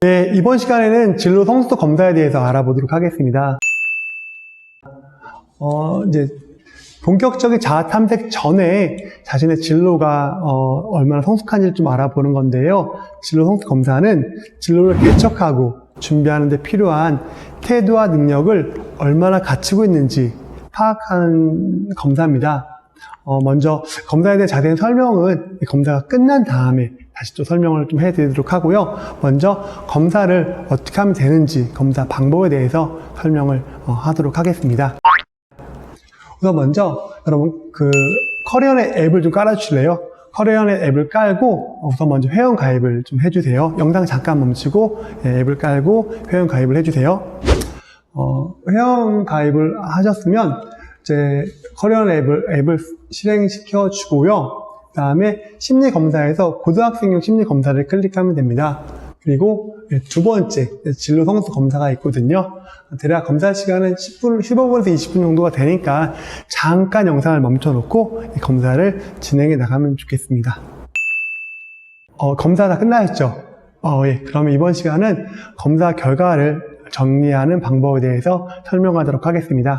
네, 이번 시간에는 진로 성숙도 검사에 대해서 알아보도록 하겠습니다. 어, 이제 본격적인 자아 탐색 전에 자신의 진로가 어, 얼마나 성숙한지를 좀 알아보는 건데요. 진로 성숙 검사는 진로를 개척하고 준비하는 데 필요한 태도와 능력을 얼마나 갖추고 있는지 파악하는 검사입니다. 어, 먼저 검사에 대한 자세한 설명은 이 검사가 끝난 다음에 다시 또 설명을 좀 해드리도록 하고요. 먼저 검사를 어떻게 하면 되는지 검사 방법에 대해서 설명을 어, 하도록 하겠습니다. 우선 먼저 여러분 그 커리어넷 앱을 좀 깔아주실래요? 커리어넷 앱을 깔고 우선 먼저 회원 가입을 좀 해주세요. 영상 잠깐 멈추고 예, 앱을 깔고 회원 가입을 해주세요. 어, 회원 가입을 하셨으면 이제 커리어넷 앱을, 앱을 실행시켜 주고요. 그 다음에 심리 검사에서 고등학생용 심리 검사를 클릭하면 됩니다. 그리고 예, 두 번째 진로 성수 검사가 있거든요. 대략 검사 시간은 10분, 15분에서 20분 정도가 되니까 잠깐 영상을 멈춰놓고 이 검사를 진행해 나가면 좋겠습니다. 어, 검사 다 끝나셨죠? 어, 예. 그러면 이번 시간은 검사 결과를 정리하는 방법에 대해서 설명하도록 하겠습니다.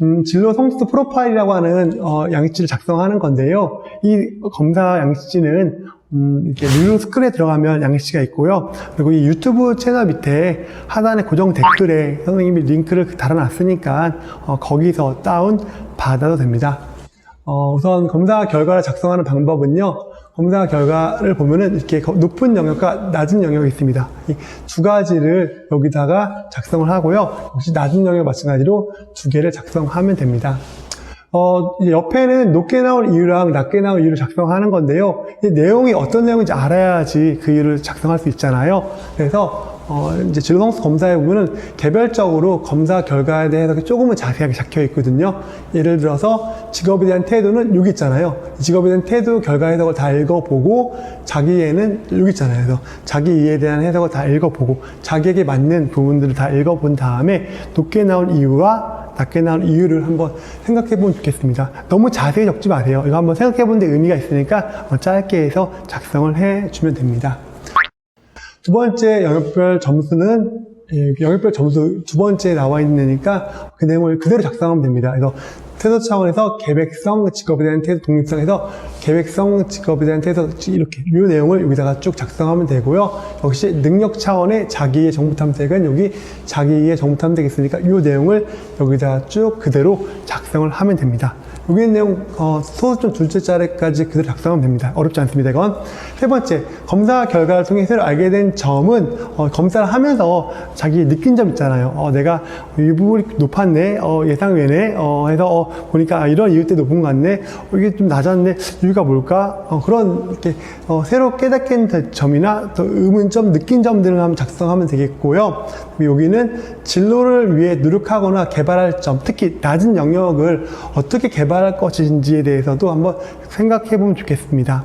음, 진로 성숙도 프로파일이라고 하는 어, 양식지를 작성하는 건데요. 이 검사 양식지는 음, 이렇게 룰루 스크에 들어가면 양식지가 있고요. 그리고 이 유튜브 채널 밑에 하단에 고정 댓글에 선생님이 링크를 달아놨으니까 어, 거기서 다운 받아도 됩니다. 어, 우선 검사 결과를 작성하는 방법은요. 검사 결과를 보면은 이렇게 거- 높은 영역과 낮은 영역이 있습니다. 이두 가지를 여기다가 작성을 하고요. 역시 낮은 영역 마찬가지로 두 개를 작성하면 됩니다. 어, 옆에는 높게 나올 이유랑 낮게 나올 이유를 작성하는 건데요. 이 내용이 어떤 내용인지 알아야지 그 이유를 작성할 수 있잖아요. 그래서 어, 이제 진로성수 검사에 보면은 개별적으로 검사 결과에 대해서 조금은 자세하게 적혀 있거든요. 예를 들어서 직업에 대한 태도는 여기 있잖아요. 이 직업에 대한 태도 결과 해석을 다 읽어보고 자기에는 여기 있잖아요. 그래서 자기 이에 대한 해석을 다 읽어보고 자기에게 맞는 부분들을 다 읽어본 다음에 높게 나온 이유와 낮게 나온 이유를 한번 생각해 보면 좋겠습니다. 너무 자세히 적지 마세요. 이거 한번 생각해 보는 데 의미가 있으니까 어, 짧게 해서 작성을 해 주면 됩니다. 두 번째 영역별 점수는 예, 영역별 점수 두 번째에 나와 있으니까 그 내용을 그대로 작성하면 됩니다. 그래서 태도 차원에서 계획성, 직업에 대한 태도, 독립성에서 계획성, 직업에 대한 태도 이렇게 이 내용을 여기다가 쭉 작성하면 되고요. 역시 능력 차원의 자기의 정보 탐색은 여기 자기의 정보 탐색이 있으니까 이 내용을 여기다가 쭉 그대로 작성을 하면 됩니다. 여기 있는 내용 어, 소수점 둘째 자리까지 그대로 작성하면 됩니다. 어렵지 않습니다. 이건 세 번째 검사 결과를 통해 새로 알게 된 점은 어, 검사를 하면서 자기 느낀 점 있잖아요. 어, 내가 이 부분이 높았네, 어, 예상 외네, 어, 해서 어, 보니까 아, 이런 이유 때 높은 것 같네, 어, 이게 좀 낮았네, 이유가 뭘까? 어, 그런 이렇게 어, 새로 깨닫게 된 점이나 또 의문점, 느낀 점들을 한번 작성하면 되겠고요. 여기는 진로를 위해 노력하거나 개발할 점, 특히 낮은 영역을 어떻게 개발 할 것인지에 대해서도 한번 생각해 보면 좋겠습니다.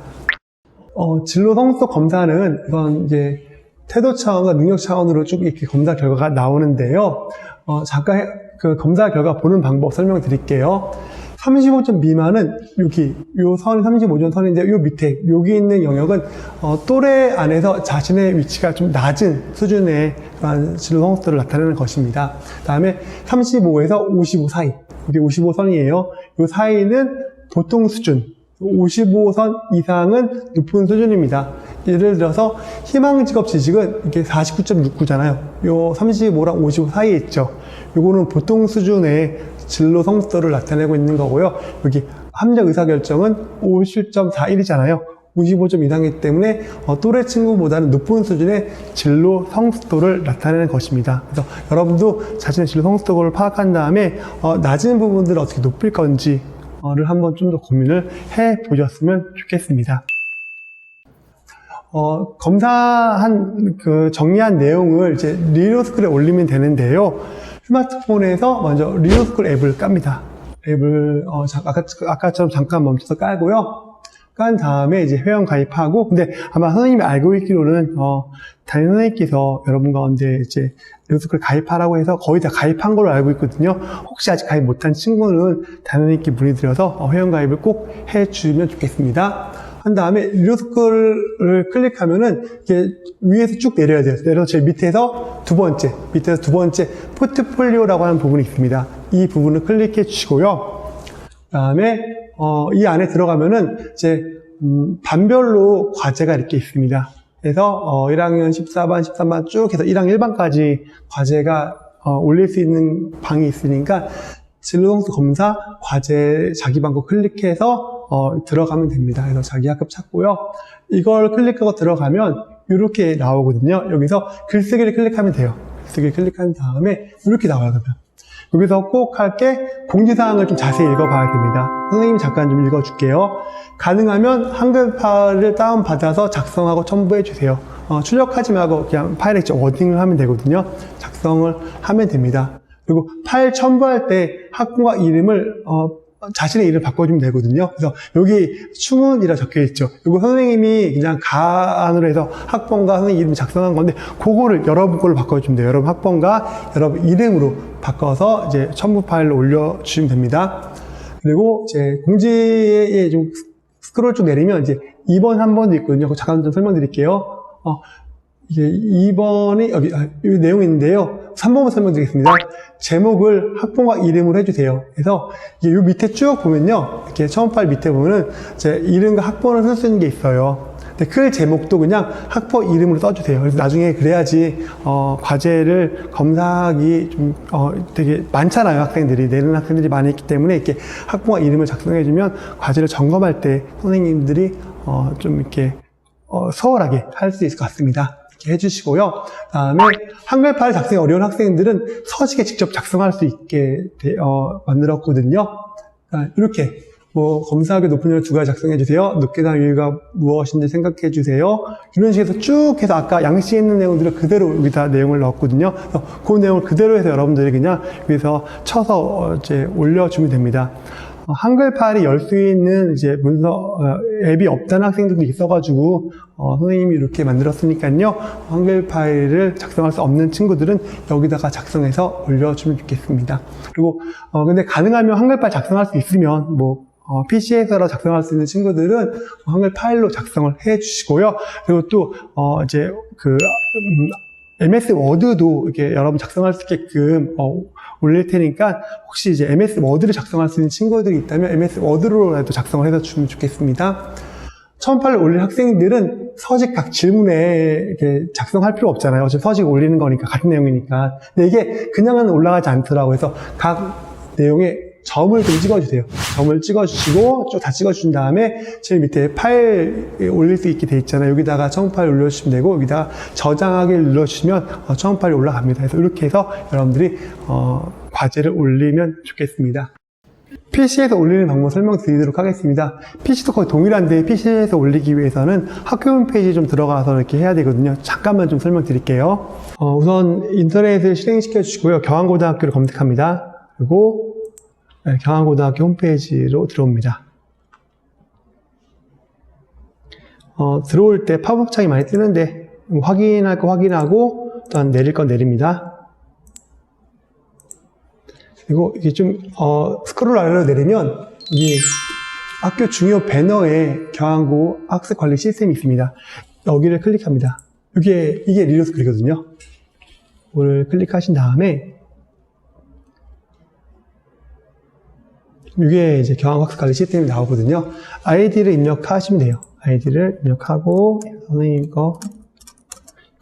어, 진로 성숙 검사는 이건 이제 태도 차원과 능력 차원으로 쭉 이렇게 검사 결과가 나오는데요. 어, 잠깐 해- 그 검사 결과 보는 방법 설명드릴게요. 35점 미만은 여기 요 선이 35점 선인데 요 밑에 여기 있는 영역은 어, 또래 안에서 자신의 위치가 좀 낮은 수준의 그런 진로 성숙도를 나타내는 것입니다. 다음에 35에서 55 사이 이게 55선이에요. 요 사이는 보통 수준 55선 이상은 높은 수준입니다. 예를 들어서 희망 직업 지식은 이게 49.69잖아요. 요 35랑 55 사이에 있죠. 요거는 보통 수준의 진로 성숙도를 나타내고 있는 거고요. 여기 함정 의사결정은 50.41이잖아요. 55점 이상이기 때문에 어, 또래 친구보다는 높은 수준의 진로 성숙도를 나타내는 것입니다. 그래서 여러분도 자신의 진로 성숙도를 파악한 다음에 어, 낮은 부분들을 어떻게 높일 건지를 한번 좀 더 고민을 해 보셨으면 좋겠습니다. 어, 검사한 그 정리한 내용을 이제 리로스쿨에 올리면 되는데요. 스마트폰에서 먼저 리로스쿨 앱을 깝니다. 앱을 어, 자- 아까 아까처럼 잠깐 멈춰서 깔고요. 깐 다음에 이제 회원 가입하고 근데 아마 선생님이 알고 있기로는 어, 담임 선생님께서 여러분 가운데 이제 리로스쿨 가입하라고 해서 거의 다 가입한 걸로 알고 있거든요. 혹시 아직 가입 못한 친구는 담임 선생님께 문의드려서 어, 회원 가입을 꼭 해주면 좋겠습니다. 한 다음에 리로스쿨을 클릭하면은 이게 위에서 쭉 내려야 돼요. 내려서 제일 밑에서 두 번째, 밑에서 두 번째 포트폴리오라고 하는 부분이 있습니다. 이 부분을 클릭해 주시고요. 그 다음에 어, 이 안에 들어가면은 이제 음, 반별로 과제가 이렇게 있습니다. 그래서 어, 1학년 14반, 13반 쭉 해서 1학년 1반까지 과제가 어, 올릴 수 있는 방이 있으니까 진로동수 검사 과제 자기 방법 클릭해서 어, 들어가면 됩니다. 그래서 자기 학급 찾고요. 이걸 클릭하고 들어가면 이렇게 나오거든요. 여기서 글쓰기를 클릭하면 돼요. 글쓰기 클릭한 다음에 이렇게 나와요. 그러면. 여기서 꼭 할 게 공지사항을 좀 자세히 읽어봐야 됩니다. 선생님이 잠깐 좀 읽어줄게요. 가능하면 한글 파일을 다운받아서 작성하고 첨부해 주세요. 어, 출력하지 말고 그냥 파일에 워딩을 하면 되거든요. 작성을 하면 됩니다. 그리고 파일 첨부할 때 학부가 이름을 어, 자신의 이름을 바꿔주면 되거든요. 그래서 여기 추문이라 적혀 있죠. 이거 선생님이 그냥 가안으로 해서 학번과 선생님 이름 작성한 건데 그거를 여러분 걸로 바꿔주면 돼요. 여러분 학번과 여러분 이름으로 바꿔서 이제 첨부 파일로 올려주시면 됩니다. 그리고 이제 공지에 좀 스크롤 쭉 내리면 이제 2번, 3번도 있거든요. 잠깐 좀 설명드릴게요. 어, 이게 2번이 여기, 아, 있는데요. 3번부터 설명드리겠습니다. 제목을 학번과 이름으로 해주세요. 그래서 요 밑에 쭉 보면요. 이렇게 처음 파일 밑에 보면은 제 이름과 학번을 쓸 수 있는 게 있어요. 근데 그 제목도 그냥 학번 이름으로 써주세요. 그래서 나중에 그래야지 어, 과제를 검사하기 좀 어, 되게 많잖아요. 학생들이 내는 학생들이 많이 있기 때문에 이렇게 학번과 이름을 작성해주면 과제를 점검할 때 선생님들이 어, 좀 이렇게 어, 수월하게 할 수 있을 것 같습니다. 이렇게 해주시고요. 다음에 한글 파일 작성이 어려운 학생들은 서식에 직접 작성할 수 있게 되- 어, 만들었거든요. 아, 이렇게 뭐 검사하기 높은 열두 가지 작성해 주세요. 높게 난 이유가 무엇인지 생각해 주세요. 이런 식에서 쭉 해서 아까 양식에 있는 내용들을 그대로 여기다 내용을 넣었거든요. 그래서 그 내용을 그대로 해서 여러분들이 그냥 여기서 쳐서 어, 이제 올려주면 됩니다. 어, 한글 파일이 열 수 있는 이제 문서 어, 앱이 없다는 학생들도 있어가지고 어, 선생님이 이렇게 만들었으니까요. 한글 파일을 작성할 수 없는 친구들은 여기다가 작성해서 올려주면 좋겠습니다. 그리고 어, 근데 가능하면 한글 파일 작성할 수 있으면 뭐 어, PC에서라 작성할 수 있는 친구들은 한글 파일로 작성을 해 주시고요. 그리고 또, 어, 이제, 그, 음, MS 워드도 이렇게 여러분 작성할 수 있게끔, 어, 올릴 테니까, 혹시 이제 MS 워드를 작성할 수 있는 친구들이 있다면 MS 워드로라도 작성을 해서 주면 좋겠습니다. 파일을 올릴 학생들은 서식 각 질문에 이렇게 작성할 필요 없잖아요. 어차피 서식 올리는 거니까, 같은 내용이니까. 근데 이게 그냥은 올라가지 않더라고요. 그래서 각 내용에 점을 좀 찍어주세요. 점을 찍어주시고 쭉 다 찍어준 다음에 제일 밑에 파일 올릴 수 있게 돼 있잖아요. 여기다가 처음 파일 올려주시면 되고 여기다가 저장하기를 눌러주시면 어, 처음 파일이 올라갑니다. 그래서 이렇게 해서 여러분들이 어, 과제를 올리면 좋겠습니다. PC에서 올리는 방법 설명드리도록 하겠습니다. PC도 거의 동일한데 PC에서 올리기 위해서는 학교 홈페이지 좀 들어가서 이렇게 해야 되거든요. 잠깐만 좀 설명드릴게요. 어, 우선 인터넷을 실행시켜 주시고요. 경안고등학교를 검색합니다. 그리고 네, 경안고등학교 홈페이지로 들어옵니다. 어, 들어올 때 팝업 창이 많이 뜨는데 확인할 거 확인하고 일단 내릴 건 내립니다. 그리고 이게 좀 어, 스크롤 아래로 내리면 이게 학교 중요 배너에 경항고 학습 관리 시스템이 있습니다. 여기를 클릭합니다. 이게 이게 리로스쿨이거든요. 이걸 클릭하신 다음에 이게 이제 경항 학습 관리 시스템이 나오거든요. 아이디를 입력하시면 돼요. 아이디를 입력하고 선생님 거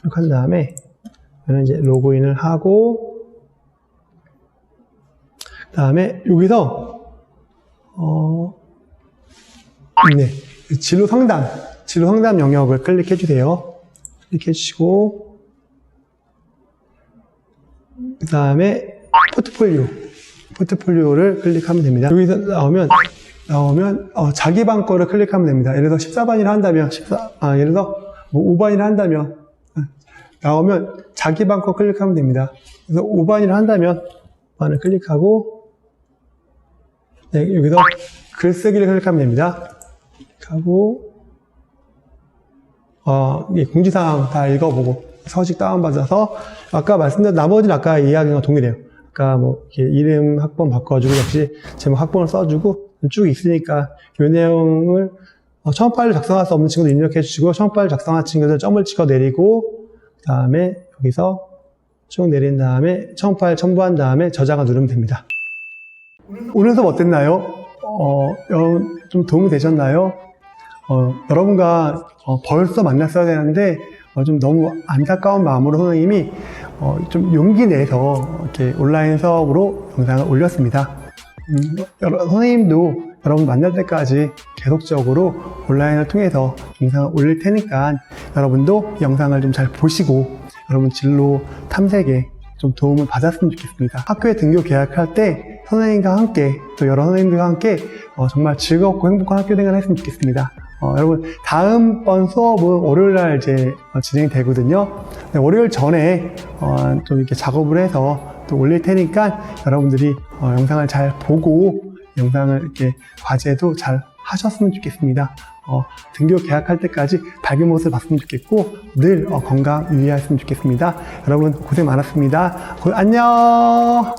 입력한 다음에 저는 이제 로그인을 하고 그 다음에 여기서 어 네. 진로 상담, 진로 상담 영역을 클릭해 주세요. 클릭해 주시고 그 다음에 포트폴리오 포트폴리오를 클릭하면 됩니다. 여기서 나오면 나오면 어, 자기 방 거를 클릭하면 됩니다. 예를 들어 14반이라 한다면 14, 아, 예를 들어 뭐 5반이라 한다면 아, 나오면 자기 방 거 클릭하면 됩니다. 그래서 5반이라 한다면 5반을 클릭하고 네, 여기서 글쓰기를 클릭하면 됩니다. 하고 어, 이 공지사항 다 읽어보고 서식 다운받아서 아까 말씀드린 나머지는 아까 이야기가 동일해요. 아까 뭐 이름 학번 바꿔주고 역시 제목 학번을 써주고 쭉 있으니까 이 내용을 어, 처음 파일을 작성할 수 없는 친구들 입력해 주시고 처음 파일 작성한 친구들 점을 찍어 내리고 그 다음에 여기서 쭉 내린 다음에 처음 파일 첨부한 다음에 저장을 누르면 됩니다. 오늘 수업 어땠나요? 어, 여러분 좀 도움이 되셨나요? 어, 여러분과 어, 벌써 만났어야 되는데 어, 좀 너무 안타까운 마음으로 선생님이 어, 좀 용기 내서 이렇게 온라인 수업으로 영상을 올렸습니다. 음, 여러- 선생님도 여러분 만날 때까지 계속적으로 온라인을 통해서 영상을 올릴 테니까 여러분도 영상을 좀 잘 보시고 여러분 진로 탐색에 좀 도움을 받았으면 좋겠습니다. 학교에 등교 계약할 때 선생님과 함께 또 여러 선생님들과 함께 어, 정말 즐겁고 행복한 학교 생활을 했으면 좋겠습니다. 어, 여러분 다음번 수업은 월요일 날 이제 어, 진행이 되거든요. 네, 월요일 전에 어, 좀 이렇게 작업을 해서 또 올릴 테니까 여러분들이 어, 영상을 잘 보고 영상을 이렇게 과제도 잘 하셨으면 좋겠습니다. 어, 등교 계약할 때까지 밝은 모습을 봤으면 좋겠고 늘 어, 건강 유의하셨으면 좋겠습니다. 여러분 고생 많았습니다. 고- 안녕.